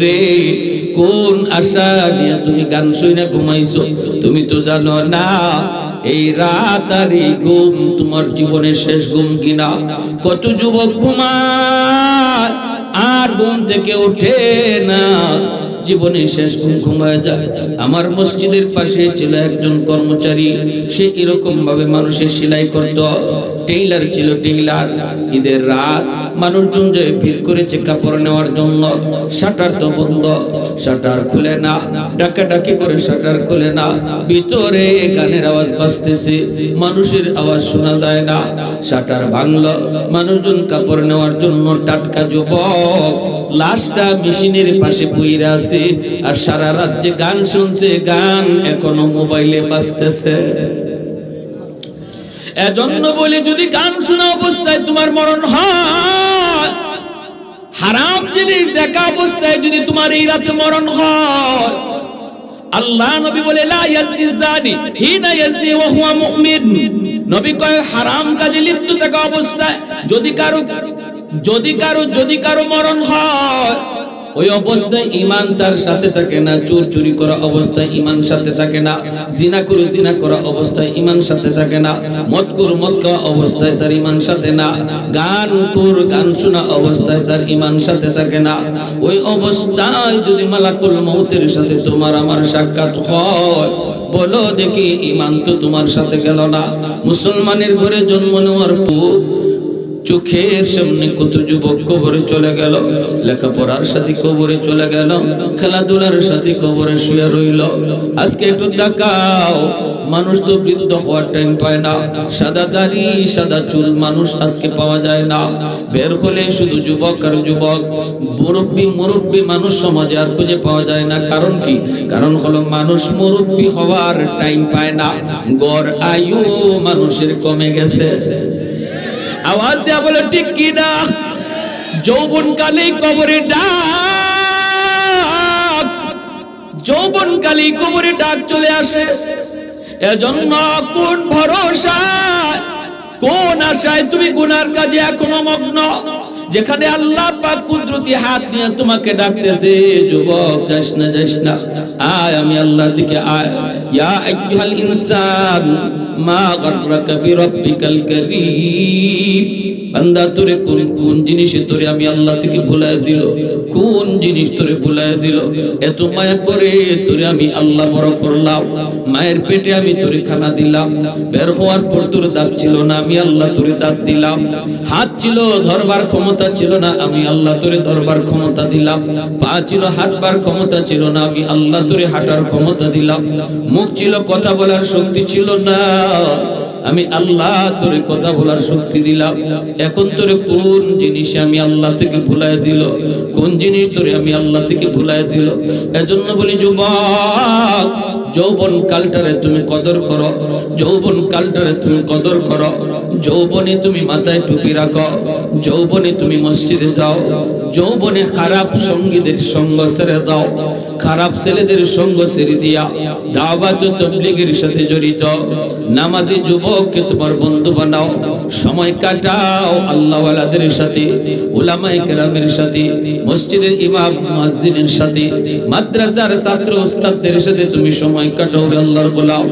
রে? কোন আশা নিয়ে তুমি গান ঘুমাইছো? তুমি তো জানো না, এই রাত আর এই ঘুম তোমার জীবনের শেষ ঘুম কিনা? কত যুবক ঘুমায়, আর ঘুম থেকে ওঠে না। জীবনে শেষ ঘুম ঘুমায় যায়। আমার মসজিদের পাশে ছিল একজন কর্মচারী, সে এরকম ভাবে মানুষের সেলাই করত। টেইলার ছিল টেইলার। ঈদের রাত মানুষজন যে ভিড় করেছে কাপড় নেওয়ার জন্য, শাটার তো বন্ধ, শাটার খুলে না ডাকা ডাকি করে শাটার খুলে না, ভিতরে গানের আওয়াজ বাজতেছে, মানুষের আওয়াজ শোনা যায় না, শাটার ভাঙলো, মানুষজন কাপড় নেওয়ার জন্য টাটকা যুবক লাশটা মেশিনের পাশে বইরা আছে, আর সারা রাত যে গান শুনছে, গান এখনও মোবাইলে বাজতেছে। এজন্য বলে, যদি গান শোনা অবস্থায় তোমার মরণ হয়, হারাম জিনিস দেখা অবস্থায় যদি তোমার এই রাতে মরণ হয়, আল্লাহ নবী বলে, লা ইয়াজনি জানি হিনা ইয়াজনি ওয়া নবী কয়, হারাম কাজে লিপ্ত থাকা অবস্থায় যদি কারও যদি কারও যদি কারও মরণ হয় ওই অবস্থায় ইমান তার সাথে থাকে না চোর চুরি করা অবস্থায় ইমান সাথে থাকে না, জিনা করু জিনা করা অবস্থায় ইমান সাথে থাকে না, মদ করু মদ খাওয়া অবস্থায় তার ইমান সাথে না, গান কর গান শোনা অবস্থায় তার ইমান সাথে থাকে না। ওই অবস্থায় যদি মালাকুল মৌতের সাথে তোমার আমার সাক্ষাৎ হয়, বলো দেখি ইমান তো তোমার সাথে গেল না। মুসলমানের ঘরে জন্ম নেওয়ার পর চোখের সামনে কত যুবক কবরে চলে গেল, লেখাপড়ার সাথে কবরে চলে গেল, খেলাধুলার সাথে কবরে শুয়ে রইল। আজকে একটু তাকাও, মানুষ তো বৃদ্ধ হওয়ার টাইম পায় না, সাদা দাড়ি, সাদা চুল মানুষ আজকে পাওয়া যায় না। বের হলে শুধু যুবক আর যুবক, মুরব্বী মুরব্বী মানুষ সমাজে আর খুঁজে পাওয়া যায় না। কারণ কি? কারণ হলো মানুষ মুরব্বী হওয়ার টাইম পায় না। গড় আয়ু মানুষের কমে গেছে। আওয়াজ দেয়া বলে, ঠিক কি না? যৌবন কালে কবরে ডাক। যৌবন কালে কবরে ডাক চলে আসে। এজন্য কোন ভরসা কোন আশায় তুমি গুনার কাজে এখনও মগ্ন? যেখানে আল্লাহ পাক কুদরতি হাত নিয়ে তোমাকে ডাকতেছে, যুবক, যাস না যাস না। আয়, আমি আল্লাহর দিকে আয়। ইয়া আইয়ুহাল ইনসান মা বিরাব্বিকাল বান্দা তোরে কোন কোন তোরে আমি আল্লাহ থেকে দিল? কোন জিনিস তোরে দিল? এত মায়া করে তোরে আমি আল্লাহ বড় করলাম। মায়ের পেটে আমি তোরে খানা দিলাম। বের হওয়ার পর তোর দাঁত ছিল না, আমি আল্লাহ তোরে দাঁত দিলাম। হাত ছিল, ধরবার ক্ষমতা ছিল না, আমি আল্লাহ তোরে ধরবার ক্ষমতা দিলাম। পা ছিল, হাঁটবার ক্ষমতা ছিল না, আমি আল্লাহ তোরে হাঁটার ক্ষমতা দিলাম। মুখ ছিল, কথা বলার শক্তি ছিল না। আমি আল্লাহ তোরে কথা বলার শক্তি দিলাম। এখন তোরে কোন জিনিসে আমি আল্লাহ থেকে ভুলাই দিল? কোন জিনিস তোরে আমি আল্লাহ থেকে ভুলাই দিল? এজন্য বলি, যুবক, যৌবন কালটারে তুমি কদর করো। যৌবন কালটারে তুমি কদর করো। যৌবনে তুমি মাথায় টুপি রাখো। যৌবনে তুমি মসজিদে যাও। যৌবনে খারাপ সঙ্গীদের সঙ্গ ছেড়ে দাও খারাপ ছেলেদের সঙ্গ ছেড়ে দিয়া দাওয়াত তবলিগের সাথে জড়িত। নামাজি যুবককে তোমার বন্ধু বানাও, সময় কাটাও আল্লাহওয়ালাদের সাথে, উলামায়ে কেরামের সাথে, মসজিদের ইমাম মুয়াজ্জিনের সাথে, মাদ্রাসার ছাত্র উস্তাদদের সাথে তুমি সময় কাটাও আল্লাহর গোলাম।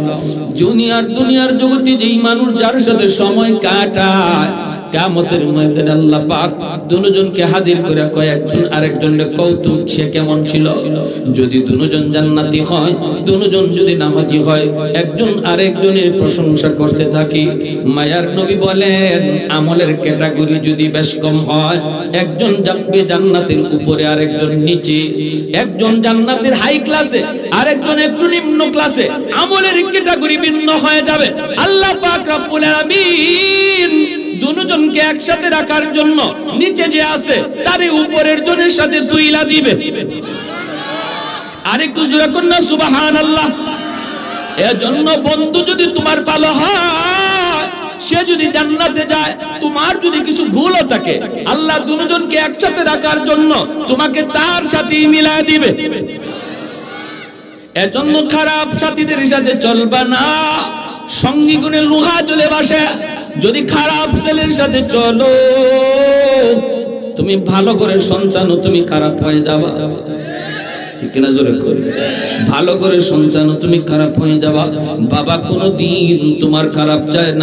দুনিয়ার দুনিয়ার জগতে যেই মানুষ যার সাথে সময় কাটায় কামতের ময়দানে আল্লাহ পাক দুজনকে হাজির করে কয়, একজন আরেকজনের কৌতুক, সে কেমন ছিল? যদি দুজন জান্নাতি হয়, দুজন যদি নামাজি হয়, একজন আরেকজনের প্রশংসা করতে থাকি। মায়ার নবী বলেন, আমলের ক্যাটাগরি যদি বেশ কম হয়, একজন যাবে জান্নাতের উপরে, আরেকজন নিচে। একজন জান্নাতের হাই ক্লাসে আরেকজন একটু নিম্ন ক্লাসে আমলের ক্যাটাগরি ভিন্ন হয়ে যাবে। আল্লাহ পাক রব্বুল আলামিন দুজনকে একসাথে রাখার জন্য নিচে যে আছে তার উপরের জনের সাথে দুইলা দিবে। আরেকটু জোরে কন্যা সুবাহান আল্লাহ এজন্য বন্ধু যদি তোমার ভালো হয়, সে যদি জান্নাতে যায়, তোমার যদি কিছু ভুলও থাকে, আল্লাহ দুজনকে একসাথে রাখার জন্য তোমাকে তার সাথেই মিলায় দিবে। এজন্য খারাপ সাথীদের সাথে চলবা না। সঙ্গী গুণে লোহা চলে বাসে। যদি খারাপ ছেলের সাথে চলো, তুমি ভালো করে সন্তান তুমি খারাপ হয়ে যাবা। জোরে ভালো করে সন্তান তুমি খারাপ হয়ে যাবা। বাবা কোনো দিন তোমার খারাপ চায় না।